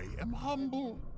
I am humble.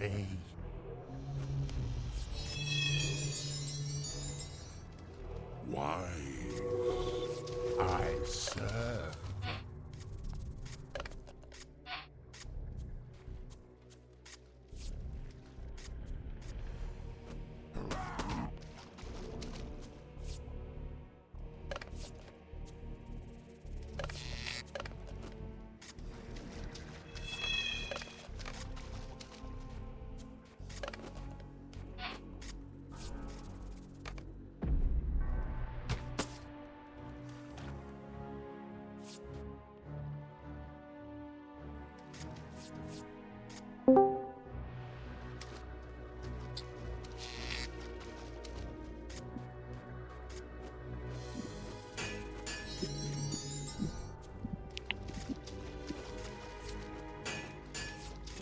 Obey.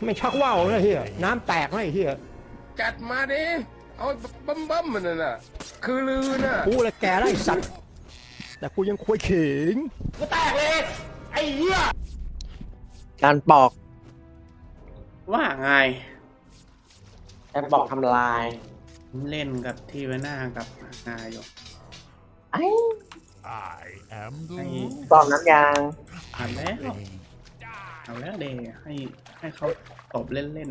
ไม่ชักว่าวเลยเฮียน้ำแตกเลยเฮียจัดมาดิ เอาบัมบัมมันน่ะนะคือลือน่ะ กูเลยแกแล้วไอ้สัตว์ แต่กูยังคุยขิงการปอกว่า ไงการปอกทำลายผมเล่นกับทีวาน่ากับนายอยู่ไอ้ I am the Hey. root. ปอกน้ำยางอ่านแล้วเอาแล้วเดให้ให้เขาตบเล่น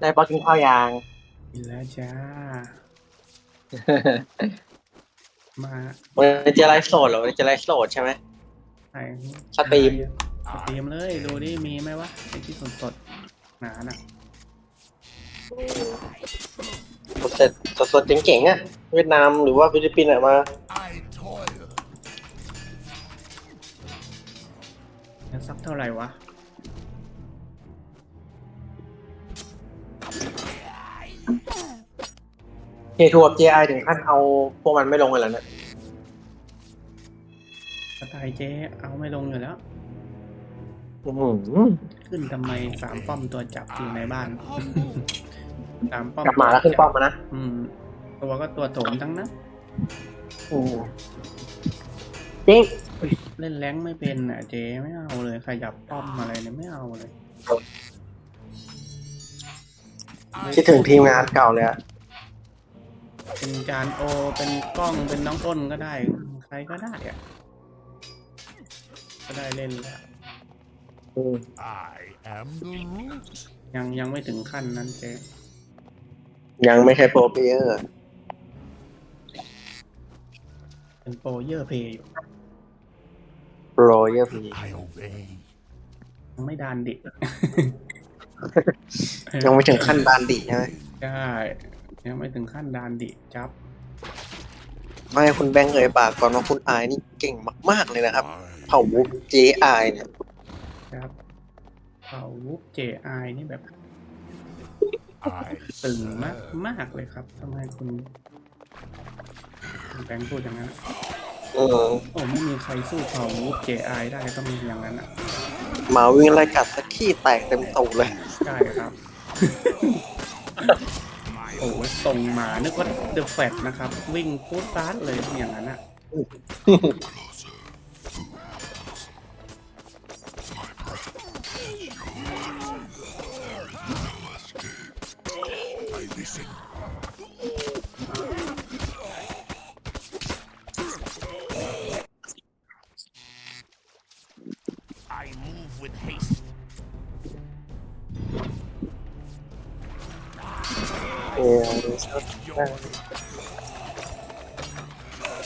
ได้ปอกกินข้าวยางๆอีแล้วจ้า มาวันนี้จะไลฟ์โสดเหรอวันนี้จะไลฟ์โสดใช่ไหมไอ้สตรีม สตรีมเลย ดูดิมีไหมวะไอ้ที่สดสดๆหนาน่ะสดเสร็จสดๆเจ๋งๆอะ เวียดนามหรือว่าฟิลิปปินส์อะมา I toil. จะซักเท่าไหร่วะเฮทัวร์ JI ถึงขั้นเอาพวกมันไม่ลงเลยเหรอเนี่ยสไตล์เจ๊เอาไม่ลงอยู่แล้ว อื้อหือขึ้นทำไมสามป้อมตัวจับอยู่ในบ้าน Humble. สามป้อมกลับมาแล้วขึ้นป้อมมานะอืม ตัวก็ตัวโถมทั้งนั้นอืมจริงเล่นแรงค์ไม่เป็นอะเจ๊ไม่เอาเลยขยับป้อมอะไรเนี่ยไม่เอาเลย คิดถึงทีมงานเก่าเลยอะเป็นจานโอเป็นกล้องเป็นน้องต้นก็ได้ ใครก็ได้อะก็ได้เล่นแล้วอืม I am the root. ยังยังไม่ถึงขั้นนั้นเจ๊ยังไม่ใช่โปรเพลเยอร์เป็นโปรเยอร์เพย์อยู่โปรเยอร์พี I obey. ยังไม่ดานดิ ยังไม่ถึงขั้นบานดีใช่ไหมใช่ยังไม่ถึงขั้นดานดิจับ ไม่ให้คุณแบงค์เอ่ยปากก่อนว่าคุณอายนี่เก่งมาก ๆ เลยนะครับ I เผ่าวุบ JI เนี่ย ครับเขาวุบเจไอนี่แบบ I ตึงมาก serve. มากเลยครับทำไมคุณคุณแบงค์พูดอย่างนั้นอะเออโอ้ไม่มีใครสู้เขาวุบเจไอได้ต้องมีอย่างนั้นอะหมาวิ่งไล่กัดสักขี้แตกเต็มตูดเลยใช่ครับ โอ้ยส่งมานึกว่าเดอะแฟตนะครับ วิ่งพูดฟาสเลยอย่างนั้นอะ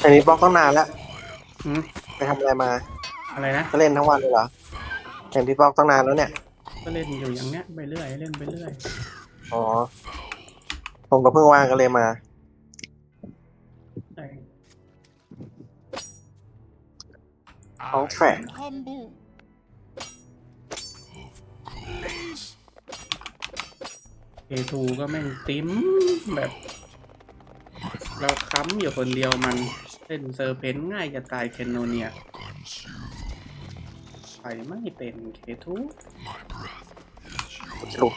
อันนี้บล็อกต้องนานแล้วหืมไปทำอะไรมาอะไรนะ ก็เล่นทั้งวันเลยเหรอเห็นพี่บล็อกต้องนานแล้วเนี่ย ก็เล่นอยู่อย่างเนี้ยไปเรื่อยเล่นไปเรื่อย อ๋อ ผมก็เพิ่งว่างก็เลยมาใช่ของแทร็ก humble. เอทูก็แม่งติ้มแบบเราค้ำอยู่คนเดียวมัน เล่นเซอร์เพนต์ง่ายจะตายเคนโนเนียไปไม่เป็นเคทูลุก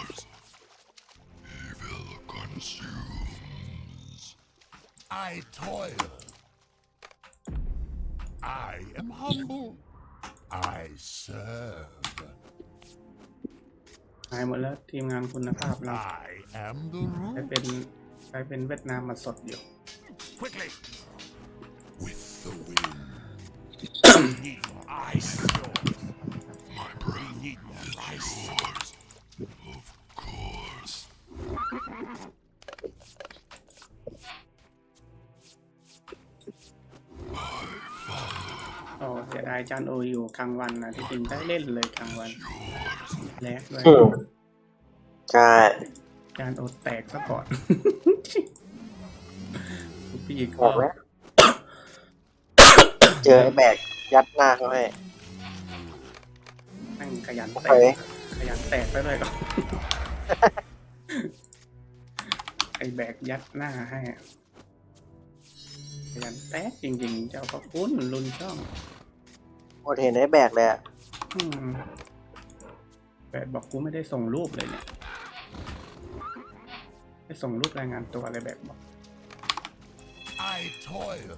I toil. I am humble. I serve. หายหมดแล้วทีมงานคุณภาพเรา I am the กลาย root. เป็นกลายเป็นเวียดนามมาสดอยู่ we need more ice. We need more ice. Of course. โอ้เสียดายจานโออยู่กลางวันนะที่จริงได้เล่นเลยกลางวันแลกเลยอืมใช่จานโอแตกซะก่อน พี่บก็อกแล้ว เจอไอ้แบก ยัดหน้าเขาให้นั่งขยันแตไปกขยันแตกไปเลยก็ ไอแบกยัดหน้าให้อะขยันแตกจริงๆ เจ้าพระคุณลุนช่องโอเห็นไอ้แบกเลยอะอืมแบบบอกกูไม่ได้ส่งรูปเลยเนี่ยไม่ส่งรูปรายงานตัวอะไรแบบบอก I toil.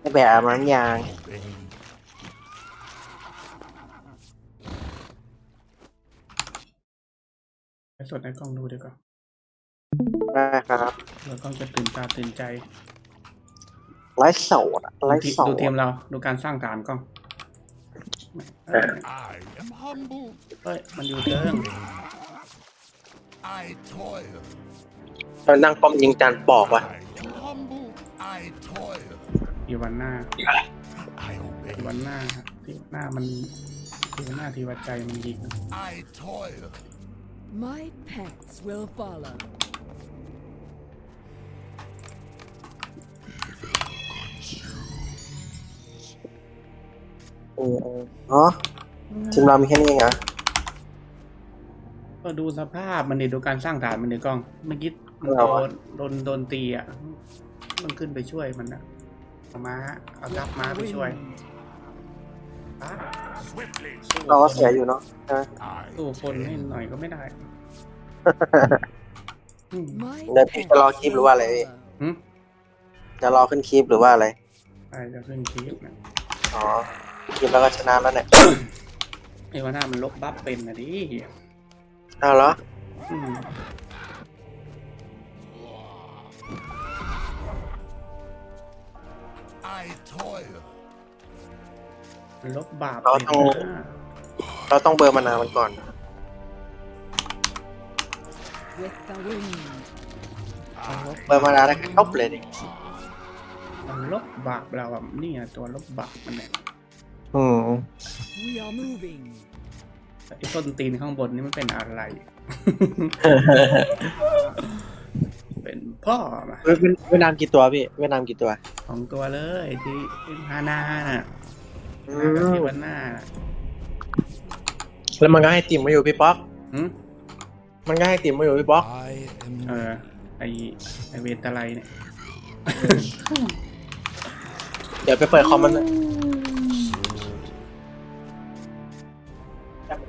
ไอ้แบกอาบน้ำยาง Obey. ไปสดในกล้องดูดีกว่าได้ครับเดี๋ยวกล้องจะตื่นตาตื่นใจไลฟ์สดอะไลดูฟ์ทีสดดูทีมเราดูการสร้างฐานกล้องเอ้ย I am humble. เฮ้ยมันอยู่เทิง I toil. ตอนนั่งป้อมยิงจานปอกว่ะ ทีวันหน้า I obey. ทีวันหน้าทีวันหน้ามันทีวันหน้าทีวันใจมันยิง I toil. My pets will follow. เออเอออ๋อทีมเรามีแค่นี้เองเหรอก็ดูสภาพมันดิดูการสร้างฐานมันดิกล้องเมื่อกี้มันเอาโดวะนโดนโดนตีอะ มันขึ้นไปช่วยมันอะ เอาม้าเอาทับม้าไปช่วยอะ Swiftly. สู้เราก็เสียอยู่เนาะใช่ไหม I สู้คนให้หน่อยก็ไม่ได้อืม My เดี๋ยวพี่จะรอคลิปหรือว่าอะไรพี่หึ จะรอขึ้นคลิปหรือว่าอะไร ไปจะขึ้นคลิปนะอ๋อคลิปแล้วก็ชนะแล้วเนี่ยไอ้วันหน้ามันลบบัฟเป็นนะดิเอาเหรออืม I toil. มันลบบาปเราเป็นต้องนะเราต้องเบอร์มานาวมันก่อน with the wind. มันลบเบอร์มานาวได้ครบเลยดิมันลบบาปเราอะนี่อะตัวลบบาปมันเนี่ย อืม We are moving. ไอ้ต้นตีนข้างบนนี่มันเป็นอะไร เป็นพ่อมาเวียดเวียดนามกี่ตัวพี่เวียดนามกี่ตัวสองตัวเลยที่ที่ฮานาน่ะอืกับมที่วันหน้าน่ะแล้วมันก็ให้ติ่มมาอยู่พี่ป๊อกหึมันก็ให้ติ่มมาอยู่พี่ป๊อก I am เออไอไอเวทอะไรเนี่ยเดี๋ยวไปเปิดคอมมันจะ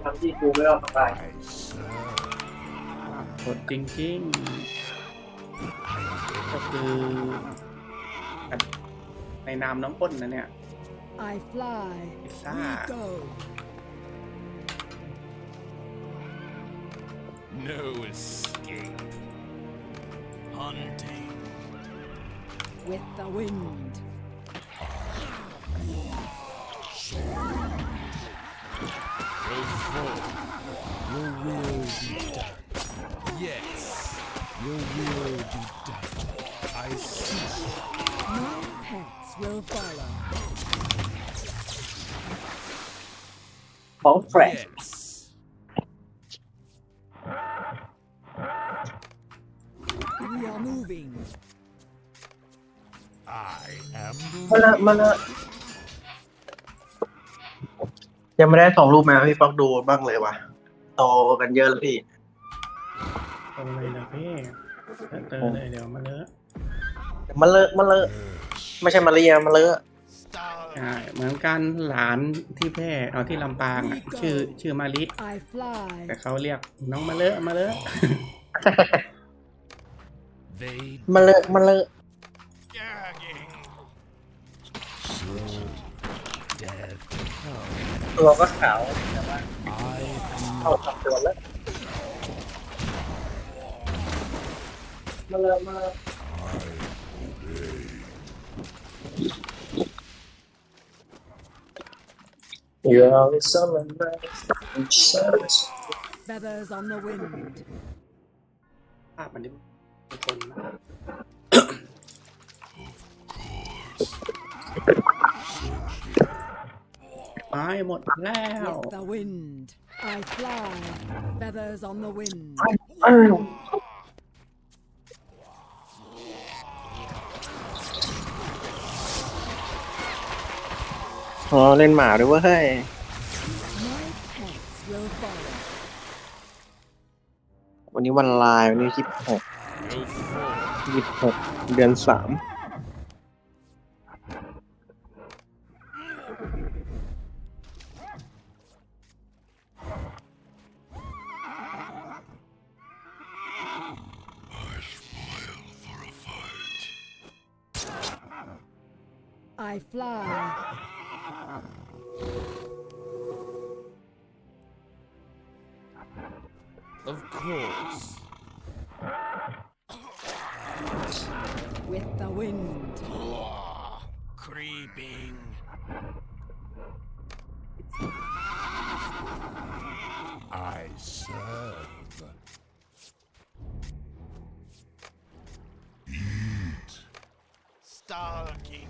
ทำที่กูไม่รอดสบาย I serve. กดจริงๆ ก็คือในนามน้องป้นนะเนี่ย I fly. Isa. We go. No escape. Hunting. With the wind. Go forth. Your will be done. Yes. Your will be done. ของแฟร Yes. We are moving. I am มา the ละมาละยังไม่ได้ส่งรูปมาให้พี่ป๊อกดูบ้างเลยวะโตกันเยอะแล้วพี่ ตรงเลยนะพี่เตอเลยเดี๋ยวมาเลอะมาเลอะมาเลอะไม่ใช่มาเรียมาเลอะ star. ใช่เหมือนกันหลานที่แพร่เอาที่ลำปางอะชื่อชื่อมาลิ I fly. แต่เขาเรียกน้องมาเลอะมาเลอะ They มาเลอะมาเลอะ gagging. Death. ตัวก็ขาวแต่ว่า I เข้าตับตัวแล้วมาเลอะมาเลอะ You are summer night, shadows. Feathers on the wind. ภาพมันดิเป็นคนนะตายหมดแล้ว With the wind. I fly. Feathers on the wind. อ๋อเล่นหมาด้วยเว่าเฮ้ย My pets will follow. วันนี้วันลายวันนี้ยี่สิบหกยี่สิบหกเดือนสาม Stalking.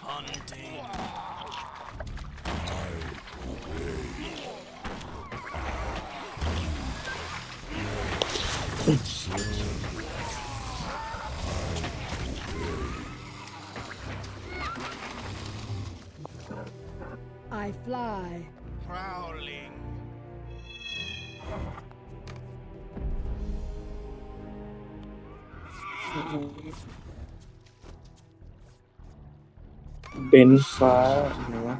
Hunting. I fly. Prowling. Mm-hmm. เบนฟ้าไหนวะ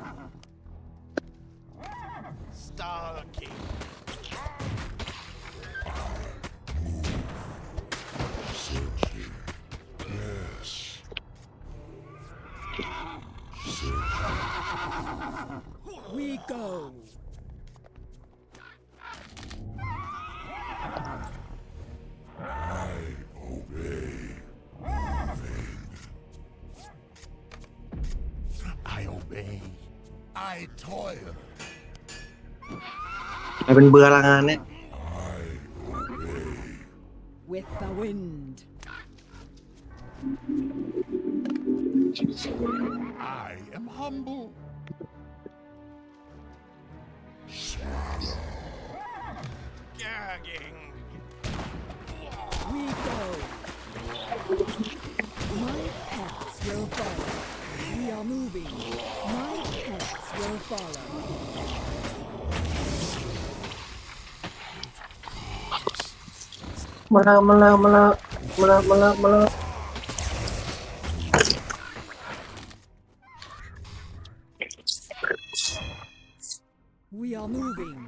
I toil. ไอเป็นเบื่อละงานเนี่ย With the wind. มาแล้วมาแล้วมาแล้วมาแล้วมาแล้วมาแล้ว We are moving.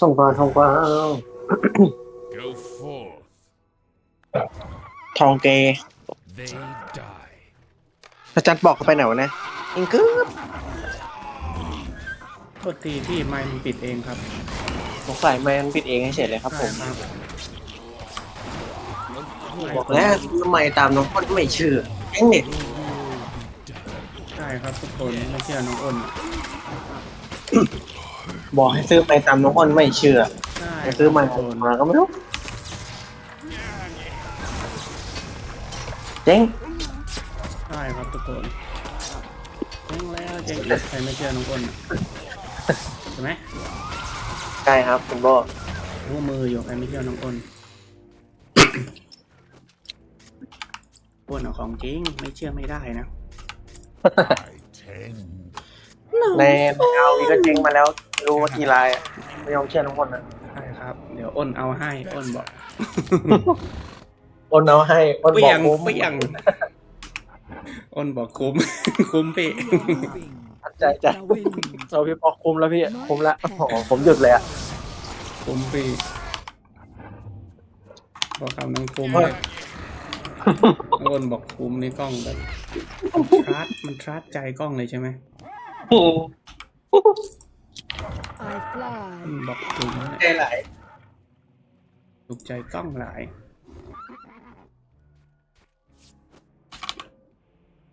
ส่งกวาทองกวา Go forth. ทองเก They die. อาจารย์บอกเขาไปไหนวะเนี่ยอิงกึ๊บโทษทีที่ไมค์มันปิดเองครับสงสัยมันปิดเองเฉยเลยครับผใช่มครับ บอกแล้วทำไมตามน้องคนไม่เชื่อเอ็งเนี่ยใช่ครับทุกคนไม่เชื่อน้องอ้นบอกให้ซื้อไปตามน้องอ้นไม่เชื่อใช่ไปซื้อมาโดนมาก็ไม่รู้เจ๊งใช่ครับทุกคนเจ๊งแล้วเจ๊งแล้วใครไม่เชื่อน้องอ้นอะใช่ไหมใช่ครับคุณโบรู้มืออยู่ใครไม่เชื่อน้องอ้น อ้นเอาของจริงไม่เชื่อไม่ได้นะในในเอาวีก็เจ๊งมาแล้ว รู้ว่ากี่ลายอะไม่ยอมเชื่อน้องอ้นนะใช่ครับ เดี๋ยวอ้นเอาให้อ้นบอกอ้นเอาให้อ้นเปบอรี้กยงคุ้มเปรี้ยงอ้นบอกคุ้มคุ้มพี่ We are moving. ใจใจ The wind. โซพี่บอกคุ้มแล้วพี่คุ้มละโอ้โหผมหยุดเลยอะคุ้มพี่บอกคำนั้นคุ้มเฮ้เลย ยน้องอ้นบอกคุ้มในกล้องแบบมันทรัสมันทรัสใจกล้องเลยใช่ไหม I fly. อืมบอกคุ้มเนี่ยใจไหลถูกใจกล้องหลาย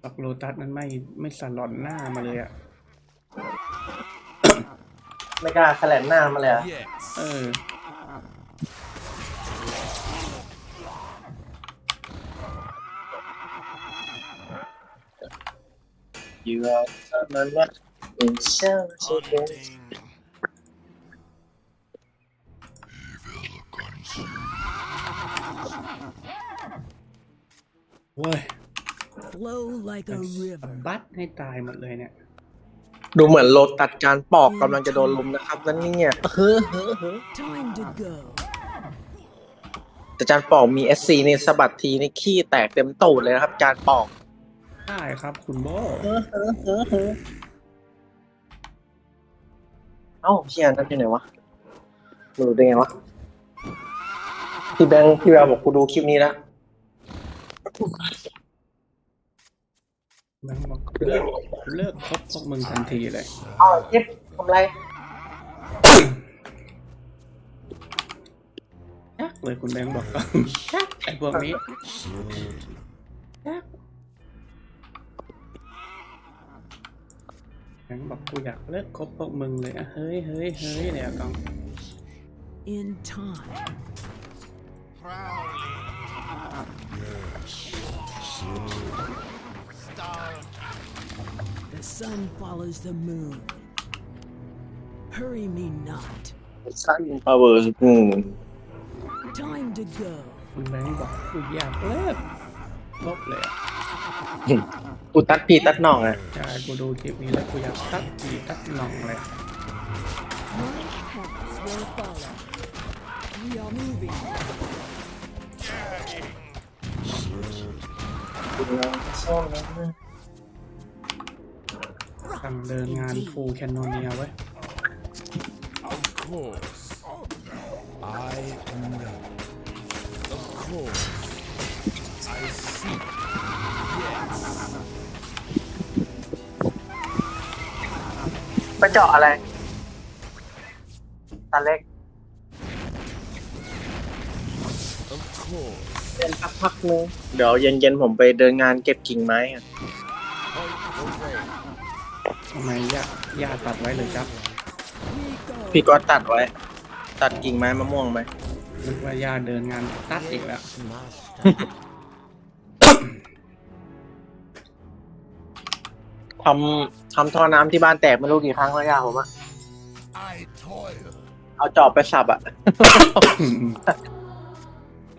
ปักโลตัสนั้นไม่ไม่สลอนหน้ามาเลยอะไม่กล้าแขลนหน้ามาเลยอะ Yes. เออ อยู่กับมันว่าเป็นเช้าสุดเย็นเว้ย Flow like a สะ river. บัดให้ตายหมดเลยเนี่ย ดูเหมือนโลตัดการปอกกำลังจะโดนลุมนะครับนั่นเนี่ยเฮ้อเฮ้อเฮ้อ Time to go. แต่จานปอกมีเอสซีนี่สะบัดทีนี่ขี้แตกเต็มตูดเลยนะครับ จานปอก ใช่ครับคุณโบเฮ้อเฮ้อเฮ้อเฮ้อเอ้าพี่อันนั่นอยู่ไหนวะไม่รู้ได้ไงวะพี่แบงค์พี่แววบอกกูดูคลิปนี้แล้วมันบอกเลิกเลิกคบพวกมึงทันทีเลยเอ้าเจ็บทำไรชักเลยคุณแบงค์บอกชักไอ้พวกนี้ชัก แบงค์บอกกูอยากเลิกคบพวกมึงเลยอะเฮ้ยเฮ้ยเฮ้ยเนี่ยกอง In time. The sun follows the moon. Hurry me not. สั้นพาวเวอร์อืม Time to go. คุณแบงค์บอกกูอยากเลิกลบเลยอะ กูตัดพี่ตัดน้องอะใช่กูดูคลิปนี้แล้วกูอยากตัดทีตัดหน่องเลย My paths will follow. We are moving. ทำเดินงานฟูแคนโนเนียไว้ย Of course. I know. Of course. I see. Yes. ไปเจาะอะไรตาเล็ก Of course. เดินสักพักนึงเดี๋ยวเย็นๆผมไปเดินงานเก็บกิ่งไม้อะ Point away. ทำไมย่าย่าตัดไว้เลยครับ We go. พี่ก็ตัดไว้ ตัดกิ่งไม้มะม่วงไปนึกว่าย่าเดินงานตัดอีกแล้ว ทำทำท่อน้ำที่บ้านแตกไม่รู้กี่ครั้งแล้วย่าผมอะ I toil. เอาจอบไปสับอะ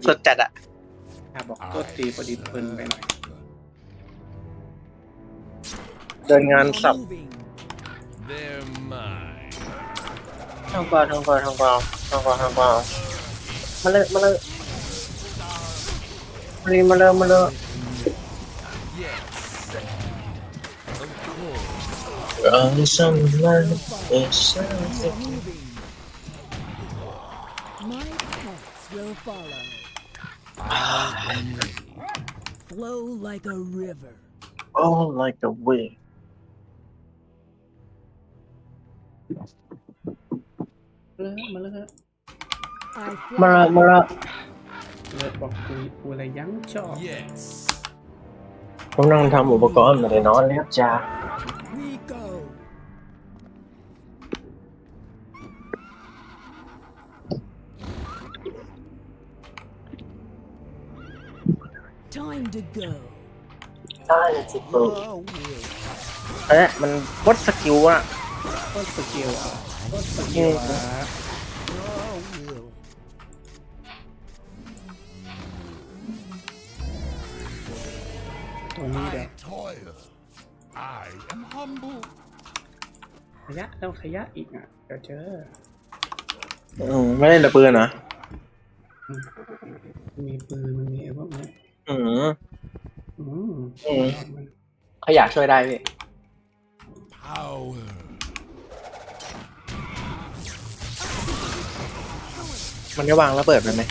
สดจัดอะย่าบอกตัวตีพอดีเพลินไปหน่อย เดินงาน We are สับ moving. They're mine. ทางกวาทางกวาทางกวาทางกวาทางกวามาเลยมาเลยมาเลยมาเลยมาเลย เออสัมมาเอช We are moving. My paths will follow. Flow like a river. โอ้ like a way เลิกมาเลิก I มาละ fly. มาละเลิก Time to go. ได้สิบ Your will. เอ๊ะมันกดสกิลอะก็สกิลอะก็สกิลอะ Your will. ตรงนี้เดี๋ยว Toil. I am humble. ขยะต้องขยะอีกอะเดี๋ยวเจออืมไม่เล่นแต่ปืนเหรอมีปืนมันมีไอ้พวกนี้ อื มอืมอืมมันขยะช่วยได้พี่ Power. มันจะวางระเบิดมันไหม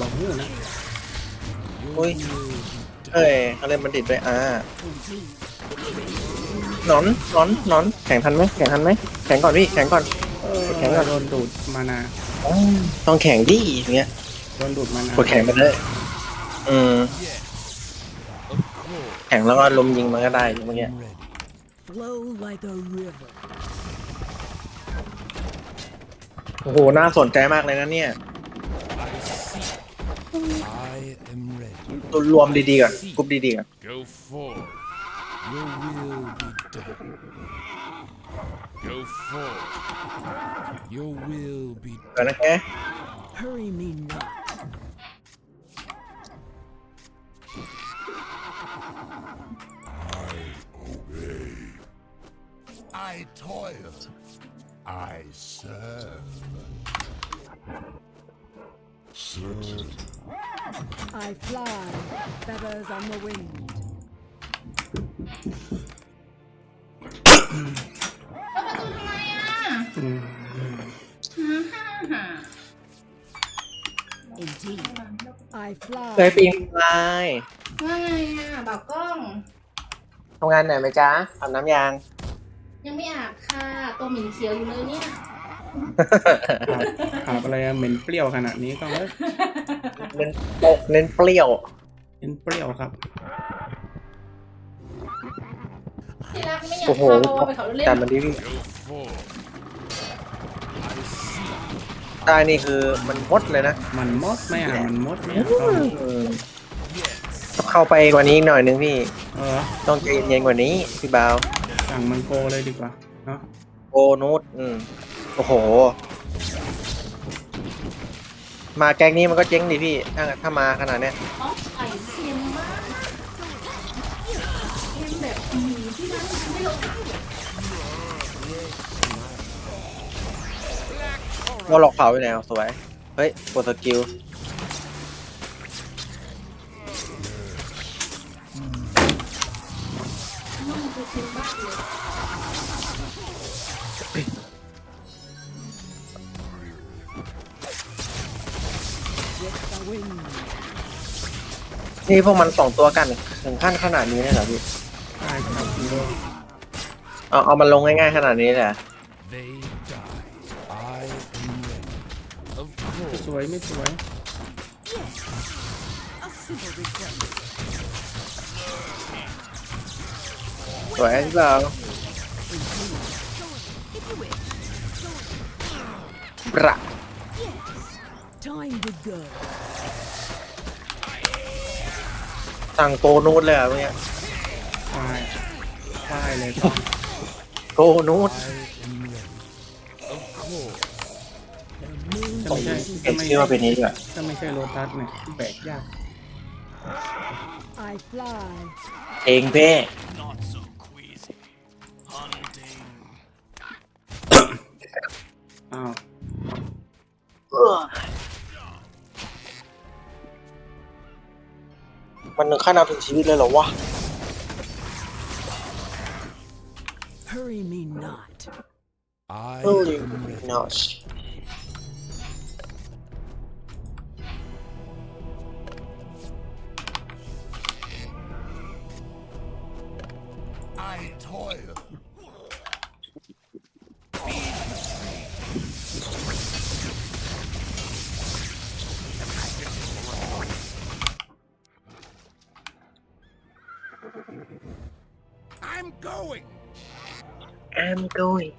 บอกหูนะอุ้ยเอ้ยเขาเล่นบัณฑิตด้วยอ่าหนอนหนอนหนอน แข่งทันไหมแข่งทันไหมแข่งก่อนพี่ แข่งก่อนเออแข็งก่อนโดนดูดมานาอ๋อต้องแข่งดิอย่างเงี้ยโดนดูดมานากดแข่งไปเลย อืม Of course. แข่งแล้วก็ลมยิงมันก็ได้เมื่อกี้ I'm ready. Flow like a river. โอ้โห น่าสนใจมากเลยนะเนี่ย I seek. I am ready. ตัวรวมดีๆก่อนกรุ๊ปดีๆก่อน Go forth. Your will be done. Go forth. Your will be ก่อนนะแก Hurry me not. I toil. I serve. Serve. I fly, feathers on the wind. อืม Indeed. I เคย fly. ปีนลายว่าไงอะบอกกล้อง ทำงานไหนอยไหมจ๊ะอาบน้ำยาง ยังไม่อาบค่ะ ตัวหมิ่นเขียวอยู่เลยเนี่ย อาบอะไรอะเหม็นเปรี้ยวขนาดนี้ก็เลยเน้นโปะเน้นเปรี้ยวเป็นเปรี้ยวครับที่รักไม่อยากโอ้โห พาโบไปเขาเล่นจานมันดีพี่ Go forth. I seek. ได้นี่คือมันมดเลยนะมันมดไหมอะมันมดไหมอะต้องอืม Yes. ต้องเข้าไปกว่านี้อีกหน่อยนึงพี่ เออต้องใจเย็นๆกว่านี้พี่บาว สั่งมันโกเลยดีกว่าเนาะโอนูตอืมโอ้โห มาแก๊งนี้มันก็เจ๊งดิพี่ ถ้าถ้ามาขนาดเนี้ยอ๋อไอเซียมมากเอ็มแบบอืมที่รักไม่ลงว่าหลอกเผาอยู่ไหนวสวย เฮ้ยกดสกิลนุ่มคือเค็มมา นี่พวกมันสองตัวกันถึงขั้นขนาดนี้เลยเหรอพี่ใช่ครับฮีโร่เอาเอามันลงง่ายๆขนาดนี้เลยเหรอ They die. I am ready. Of ไม่ course. สวยไม่สวย A simple request. สวยพี่บาวประ Time to go. สั่งโกนูดเลยเหรอะเมื่อกี้ใช่ใช่เลยครับโกนูด I am ready. Of course. ถ้าไม่ใช่เก็ถ้าบไม่ชื่อมาเป็นนี้ดีกว่าถ้าไม่ใช่โลตัสเนี่ยแบกยาก I fly. เองเพ่ Not so queasy. Hunting. อ้าว มันถึงขั้นเอาถึงชีวิตเลยเหรอวะ Hurry me not. I Holy am ready. gosh. I toil. going.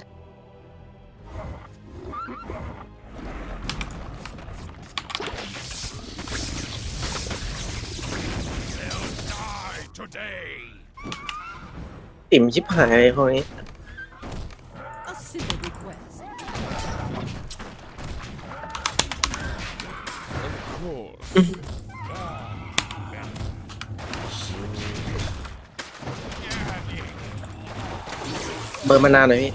ติ่มชิบหายเลยพวกนี้ มมานานหน่อยพี่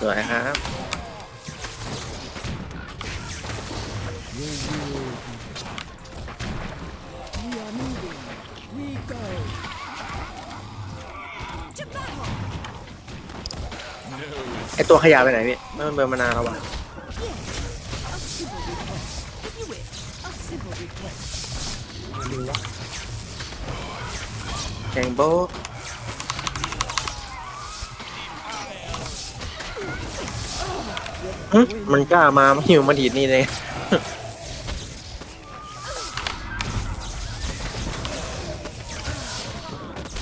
สวยครับไอตัวขยะไปไหนพี่ม่มันเบิร์มานานแล้ววะแกงโบ หึมันกล้ามาหิวมาดีดนี่เลย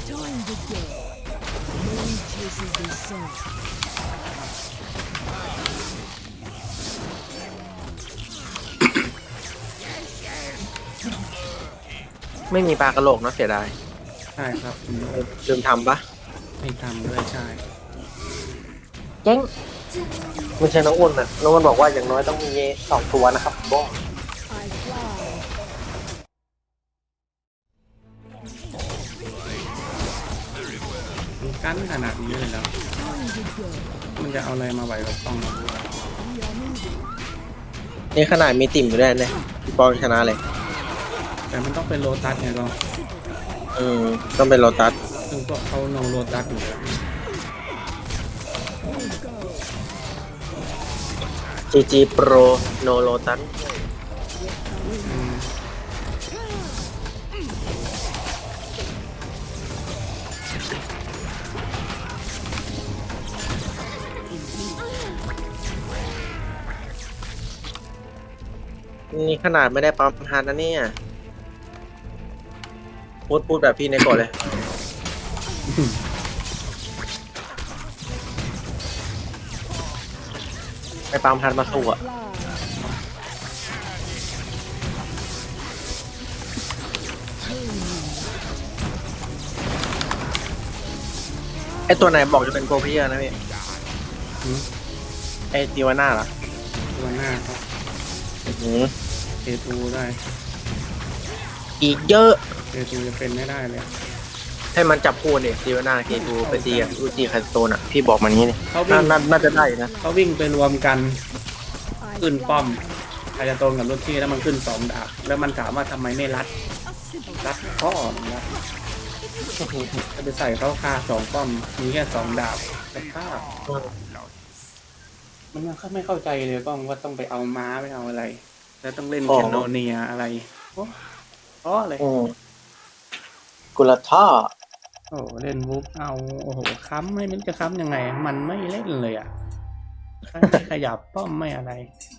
Time to go. No chases the sun. ไม่มีปลากระโหลกเนาะเสียดายใช่ครับลืมทำปะไม่ทำด้วยใช่ เจ๊ง ไม่ใช่น้องอ้นนะน้องอ้นบอกว่าอย่างน้อยต้องมีสองตัวนะครับบ้อง I fly. มีกั้นขนาดนี้เลยแล้ว Time to go. มันจะเอาอะไรมาไหวกับต้อง We are moving. นี่ขนาดมีติ่มอยู่ด้วยเนี่ยพี่ปองชนะเลย แต่มันต้องเป็นโลตัสไงก็อืมต้องเป็นโลตัส ซึ่งพวกเขาโนโลตัสอยู่แล้ว จีจีโปรโนโลตัสอืมนี่ขนาดไม่ได้ปั๊มฮารนะเนี่ยพูดพูดแบบพี่ในก่อนเลย ไปปั๊มฮาร์ดมาสู้อะ Fly. ไอตัวไหนบอกจะเป็นโกเพียนะพี่อืม ไอติวาน่าเหรอตัวหน้าครับอื้อหือเอทูได้ อีกเยอะเอทูจะเป็นไม่ได้เลย ให้มันจับคู่เนี่ยติวาน่าเคทูไปตีกับอูจีคาสโตนอะพี่บอกมันงี้นี่เขาวิ่น่างน่าน่าจะได้อยู่นะเขาวิ่งไปรวมกัน I ขึ้นป้อม fly. ใครจะตรงกับรุ่นพี่แล้วมันขึ้นสองดาบแล้วมันถามว่าทำไมไม่รัด A civil รัดพ่อมันรัดจะไปใส่เขาคาสองป้อมมีแค่สองดาบแต่ข้ามันยังไม่เข้าใจเลยป้องว่าต้องไปเอาม้าไปเอาอะไร แล้วต้องเล่นอ๋อแคนโนเนียอะไรโอ้เพราะอะไรอืมกุลท่า โอ้เล่นวุ๊บเอา โอ้โหค้ำไม่รู้จะค้ำยังไง มันไม่เล่นเลยอะไม่ขยับป้อมไม่อะไร A